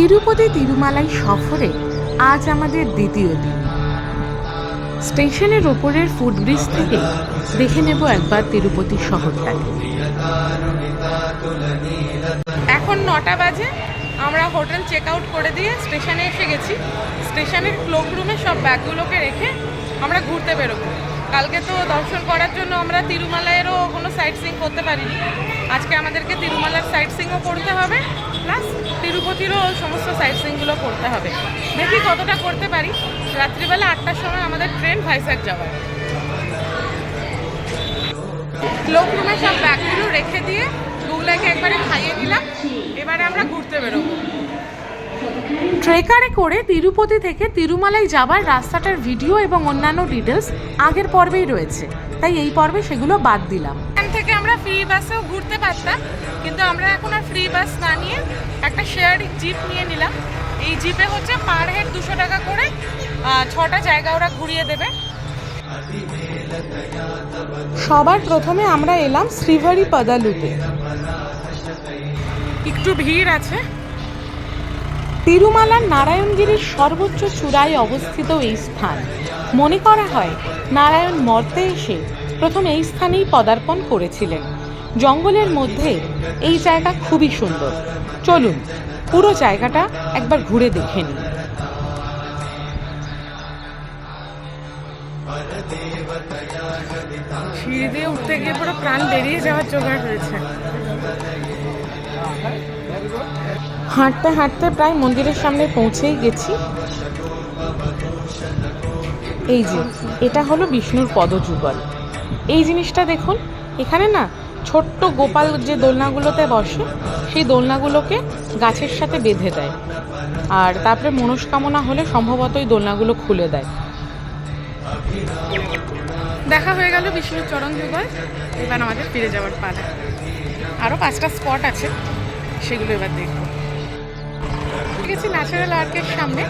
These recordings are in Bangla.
তিরুপতি তিরুমালাই সফরে আজ আমাদের দ্বিতীয় দিন। স্টেশনের ওপরের ফুটব্রিজ থেকে দেখে নেব একবার তিরুপতি শহরটাকে। এখন নটা বাজে, আমরা হোটেল চেক আউট করে দিয়ে স্টেশনে এসে গেছি। স্টেশনের ক্লোক রুমে সব ব্যাগগুলোকে রেখে আমরা ঘুরতে বেরোবো। কালকে তো দর্শন করার জন্য আমরা তিরুমালায়েরও কোনো সাইট সিং করতে পারিনি। আজকে আমাদেরকে তিরুমালার সাইট সিংও করতে হবে। প্লাস তিরুপতিরও সমস্ত সাইট সিংগুলো করতে হবে। দেখি কতটা করতে পারি। রাত্রিবেলা আটটার সময় আমাদের ট্রেন ভাইসাক যাওয়ার ক্লোক রুমে সব ব্যাগগুলো রেখে দিয়ে গুগলাকে একবারে খাইয়ে দিলাম এবারে আমরা ঘুরতে বেরোবো। ট্রেকারে করে তিরুপতি থেকে তিরুমালাই যাবার রাস্তাটার ভিডিও এবং অন্যান্য ডিটেলস আগের পর্বেই রয়েছে। তাই এই পর্বে সেগুলো বাদ দিলাম। ফ্রি বাসেও ঘুরতে পারতাম কিন্তু আমরা এখন আর ফ্রি বাস না নিয়ে একটা শেয়ার জিপ নিয়ে নিলাম। এই জিপে হচ্ছে পার হেড দুশো টাকা করে ছটা জায়গা ওরা ঘুরিয়ে দেবে। সবার প্রথমে আমরা এলাম শ্রীভারি পদালুতে। একটু ভিড় আছে। তিরুমালার নারায়ণগিরির সর্বোচ্চ চূড়ায় অবস্থিত এই স্থান। মনে করা হয় নারায়ণ মর্তে এসে প্রথম এই স্থানেই পদার্পণ করেছিলেন। জঙ্গলের মধ্যে এই জায়গা খুবই সুন্দর। চলুন পুরো জায়গাটা একবার ঘুরে দেখে নিই। সিঁড়ি দিয়ে উঠতে গিয়ে পুরো প্রাণ বেরিয়ে যাওয়ার জোগাড় হয়েছে। হাঁটতে হাঁটতে প্রায় মন্দিরের সামনে পৌঁছেই গেছি। এই যে এটা হলো বিষ্ণুর পদযুগল। এই জিনিসটা দেখুন, এখানে না ছোট্ট গোপাল যে দোলনাগুলোতে বসে, সেই দোলনাগুলোকে গাছের সাথে বেঁধে দেয়। আর তারপরে মনস্কামনা হলে সম্ভবত ওই দোলনাগুলো খুলে দেয়। দেখা হয়ে গেল বিষ্ণুর চরণ যুগল, এবার আমাদের ফিরে যাওয়ার পালা। আরও পাঁচটা স্পট আছে, সেগুলো এবার দেখব। গেছি ন্যাচারাল আর্কের সামনে,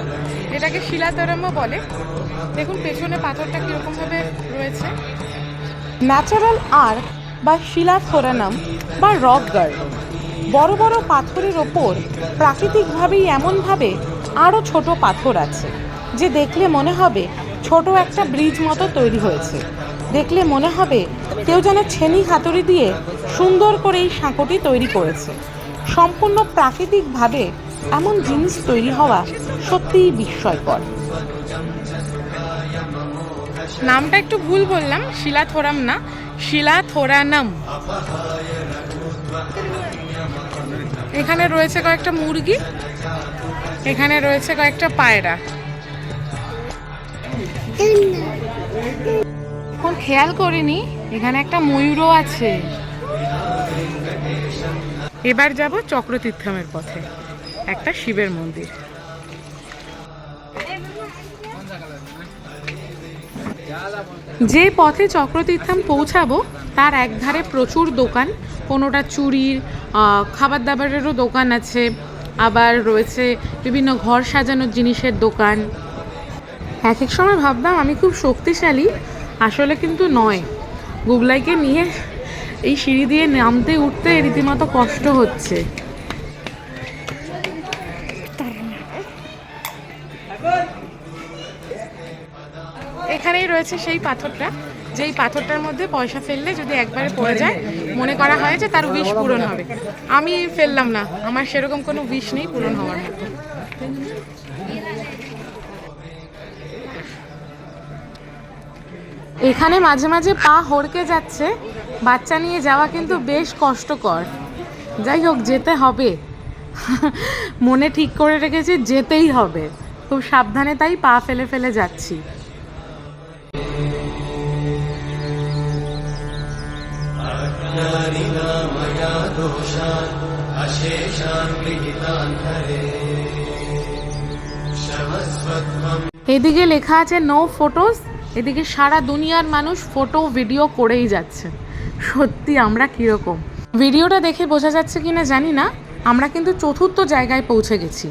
যেটাকে শিলাতরমও বলে। দেখুন, পেছনে পাথরটা কীরকমভাবে রয়েছে। ন্যাচারাল আর্ক বা শিলাথোরানাম বা রক গার্ডেন বড় বড় পাথরের ওপর প্রাকৃতিকভাবেই এমনভাবে আরও ছোট পাথর আছে, যে দেখলে মনে হবে ছোট একটা ব্রিজ মতো তৈরি হয়েছে। দেখলে মনে হবে কেউ যেন ছেনি হাতুড়ি দিয়ে সুন্দর করে এই সাঁকোটি তৈরি করেছে। সম্পূর্ণ প্রাকৃতিকভাবে এমন জিনিস তৈরি হওয়া সত্যিই বিস্ময়কর। নামটা একটু ভুল বললাম শিলা শিলাথোরাম না শিলাথোরানাম। এখানে রয়েছে কয়েকটা মুরগি, এখানে রয়েছে কয়েকটা পায়রা। এখন খেয়াল করিনি, এখানে একটা ময়ূরও আছে। এবার যাব চক্রতীর্থমের পথে, একটা শিবের মন্দির। যে পথে চক্রতীর্থম পৌঁছাবো, তার একধারে প্রচুর দোকান। কোনোটা চুরির খাবার দাবারেরও দোকান আছে। আবার রয়েছে বিভিন্ন ঘর সাজানোর জিনিসের দোকান। এক এক সময় ভাবতাম আমি খুব শক্তিশালী, আসলে কিন্তু নয়। গুগলাইকে নিয়ে এই সিঁড়ি দিয়ে নামতে উঠতে রীতিমতো কষ্ট হচ্ছে। এখানেই রয়েছে সেই পাথরটা। যেই পাথরটার মধ্যে পয়সা ফেললে যদি একবারে পড়ে যায়, মনে করা হয় যে তার উইশ পূরণ হবে। আমি ফেললাম না, আমার সেরকম কোনো উইশ নেই পূরণ হওয়ার। এখানে মাঝে মাঝে পা হড়কে যাচ্ছে, বাচ্চা নিয়ে যাওয়া কিন্তু বেশ কষ্টকর। যাই হোক, যেতে হবে। মনে ঠিক করে রেখেছি, যেতেই হবে। খুব সাবধানে তাই পা ফেলে ফেলে যাচ্ছি। এদিকে লেখা আছে নো ফটোস এদিকে সারা দুনিয়ার মানুষ ফটো ভিডিও করেই যাচ্ছে। সত্যি, আমরা কীরকম? ভিডিওটা দেখে বোঝা যাচ্ছে কিনা জানি না। আমরা কিন্তু চতুর্থ জায়গায় পৌঁছে গেছি।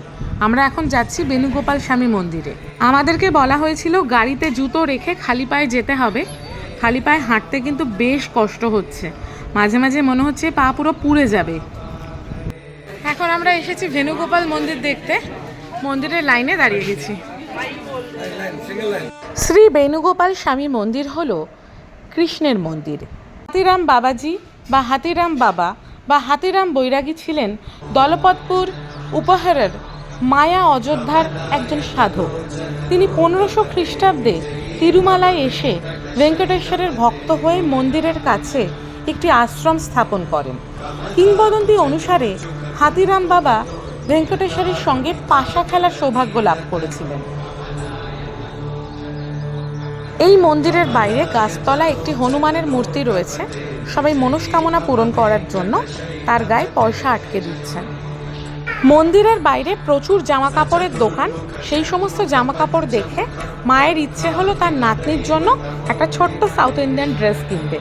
আমরা এখন যাচ্ছি বেণুগোপাল স্বামী মন্দিরে। আমাদেরকে বলা হয়েছিল, গাড়িতে জুতো রেখে খালি পায়ে যেতে হবে। খালি পায়ে হাঁটতে কিন্তু বেশ কষ্ট হচ্ছে। মাঝে মাঝে মনে হচ্ছে পা পুরো পুড়ে যাবে। এখন আমরা এসেছি ভেনুগোপাল মন্দির দেখতে। মন্দিরের লাইনে দাঁড়িয়ে গেছি। শ্রী বেণুগোপাল স্বামী মন্দির হল কৃষ্ণের মন্দির। হাতিরাম বাবাজি বা হাতিরাম বাবা বা হাতিরাম বৈরাগী ছিলেন দলপতপুর উপহারের মায়া অযোধ্যার একজন সাধক। তিনি পনেরোশো খ্রিস্টাব্দে তিরুমালায় এসে ভেঙ্কটেশ্বরের ভক্ত হয়ে মন্দিরের কাছে একটি আশ্রম স্থাপন করেন। কিংবদন্তি অনুসারে হাতিরাম বাবা ভেঙ্কটেশ্বরের সঙ্গে পাশা খেলার সৌভাগ্য লাভ করেছিলেন। এই মন্দিরের বাইরে গাছতলায় একটি হনুমানের মূর্তি রয়েছে। সবাই মনস্কামনা পূরণ করার জন্য তার গায়ে পয়সা আটকে দিচ্ছেন। মন্দিরের বাইরে প্রচুর জামা কাপড়ের দোকান। সেই সমস্ত জামা কাপড় দেখে মায়ের ইচ্ছে হলো তার নাতনির জন্য একটা ছোট্ট সাউথ ইন্ডিয়ান ড্রেস কিনবে।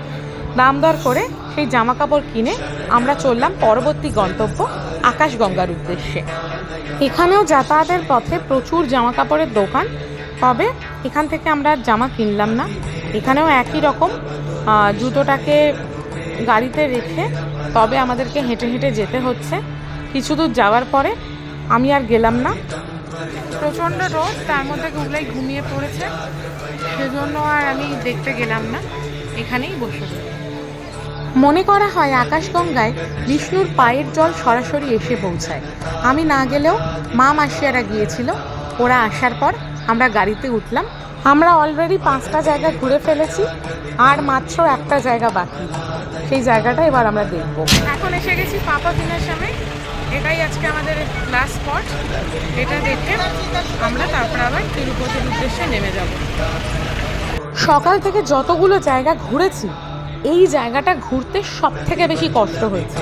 দাম দর করে সেই জামা কাপড় কিনে আমরা চললাম পরবর্তী গন্তব্য আকাশগঙ্গার উদ্দেশ্যে। এখানেও যাতায়াতের পথে প্রচুর জামা কাপড়ের দোকান, তবে এখান থেকে আমরা জামা কিনলাম না। এখানেও একই রকম জুতোটাকে গাড়িতে রেখে তবে আমাদেরকে হেঁটে হেঁটে যেতে হচ্ছে। কিছু দূর যাওয়ার পরে আমি আর গেলাম না। প্রচণ্ড রোদ, তার মধ্যে গুগলাই ঘুমিয়ে পড়েছে, সেজন্য আর আমি দেখতে গেলাম না। এখানেই বসে। মনে করা হয় আকাশগঙ্গায় বিষ্ণুর পায়ের জল সরাসরি এসে পৌঁছায়। আমি না গেলেও মা মাসিয়ারা গিয়েছিল। ওরা আসার পর আমরা গাড়িতে উঠলাম। আমরা অলরেডি পাঁচটা জায়গা ঘুরে ফেলেছি আর মাত্র একটা জায়গা বাকি। সেই জায়গাটা এবার আমরা দেখব। এখন এসে গেছি পাপা দিনের সামনে। এটাই আজকে আমাদের লাস্ট স্পট এটা দেখে আমরা তারপর আবার তিরুপতির উদ্দেশ্যে নেমে যাব। সকাল থেকে যতগুলো জায়গা ঘুরেছি এই জায়গাটা ঘুরতে সব থেকে বেশি কষ্ট হয়েছে।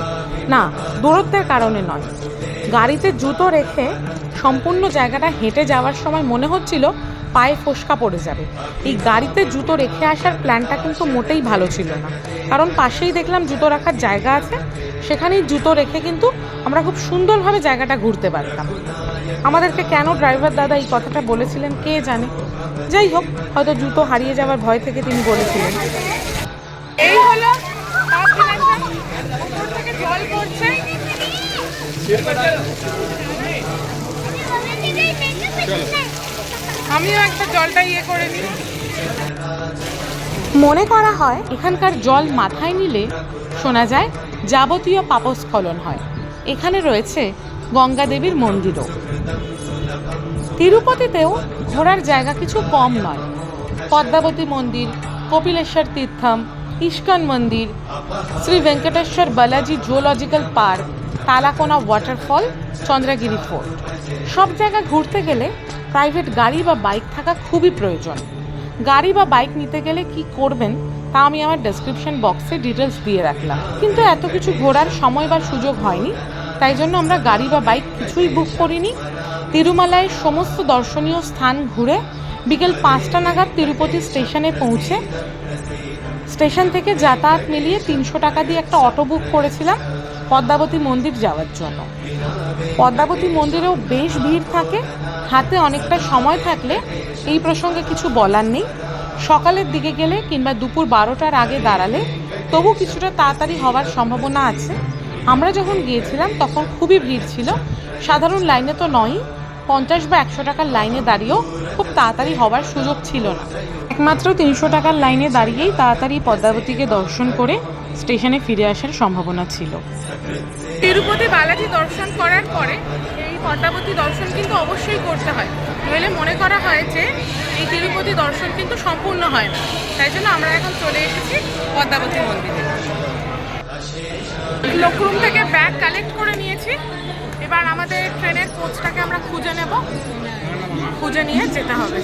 না, দূরত্বের কারণে নয়। গাড়িতে জুতো রেখে সম্পূর্ণ জায়গাটা হেঁটে যাওয়ার সময় মনে হচ্ছিল পায়ে ফোসকা পড়ে যাবে। এই গাড়িতে জুতো রেখে আসার প্ল্যানটা কিন্তু মোটেই ভালো ছিল না। কারণ পাশেই দেখলাম জুতো রাখার জায়গা আছে। সেখানেই জুতো রেখে কিন্তু আমরা খুব সুন্দরভাবে জায়গাটা ঘুরতে পারতাম। আমাদেরকে কেন ড্রাইভার দাদা এই কথাটা বলেছিলেন কে জানে? যাই হোক, হয়তো জুতো হারিয়ে যাওয়ার ভয় থেকে তিনি বলেছিলেন। এই হলো আমিও একটা জলটা ইয়ে করে নিই। মনে করা হয় এখানকার জল মাথায় নিলে শোনা যায় যাবতীয় পাপস্খলন হয়। এখানে রয়েছে গঙ্গা দেবীর মন্দিরও। তিরুপতিতেও ঘোরার জায়গা কিছু কম নয়। পদ্মাবতী মন্দির, কপিলেশ্বর তীর্থম ইস্কন মন্দির। Sri Venkateswara Balaji zoological park, Talakona waterfall, Chandragiri fort. সব জায়গা ঘুরতে গেলে প্রাইভেট গাড়ি বা বাইক থাকা খুবই প্রয়োজন। গাড়ি বা বাইক নিতে গেলে কি করবেন তা আমি আমার ডেসক্রিপশন বক্সে ডিটেলস দিয়ে রাখলাম। কিন্তু এত কিছু ঘোরার সময় বা সুযোগ হয়নি, তাই জন্য আমরা গাড়ি বা বাইক কিছুই বুক করিনি। তিরুমালায় সমস্ত দর্শনীয় স্থান ঘুরে বিকেল পাঁচটা নাগাদ তিরুপতি স্টেশনে পৌঁছে স্টেশন থেকে যাতায়াত মিলিয়ে তিনশো টাকা দিয়ে একটা অটো বুক করেছিলাম পদ্মাবতী মন্দির যাওয়ার জন্য। পদ্মাবতী মন্দিরেও বেশ ভিড় থাকে, হাতে অনেকটা সময় থাকলে এই প্রসঙ্গে কিছু বলার নেই। সকালের দিকে গেলে কিংবা দুপুর বারোটার আগে দাঁড়ালে তবু কিছুটা তাড়াতাড়ি হওয়ার সম্ভাবনা আছে। আমরা যখন গিয়েছিলাম তখন খুবই ভিড় ছিল, সাধারণ লাইনে তো নয়ই, পঞ্চাশ বা একশো টাকার লাইনে দাঁড়িয়েও খুব তাড়াতাড়ি হওয়ার সুযোগ ছিল না। একমাত্র তিনশো টাকার লাইনে দাঁড়িয়েই তাড়াতাড়ি পদ্মাবতীকে দর্শন করে স্টেশনে ফিরে আসার সম্ভাবনা ছিল। তিরুপতি বালাজি দর্শন করার পরে এই পদ্মাবতী দর্শন কিন্তু অবশ্যই করতে হয়। নইলে মনে করা হয় যে এই তিরুপতি দর্শন কিন্তু সম্পূর্ণ হয় না। তাই জন্য আমরা এখন চলে এসেছি পদ্মাবতী মন্দিরে। লক্ষ্রুম থেকে ব্যাগ কালেক্ট করে নিয়েছি। এবার আমাদের ট্রেনের কোচটাকে আমরা খুঁজে নেব। খুঁজে নিয়ে যেতে হবে।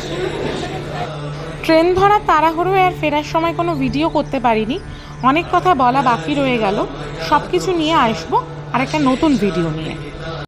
ট্রেন ধরা তাড়াহুড়ো আর ফেরার সময় কোনো ভিডিও করতে পারিনি। অনেক কথা বলা বাকি রয়ে গেল। সব কিছু নিয়ে আসব আর একটা নতুন ভিডিও নিয়ে।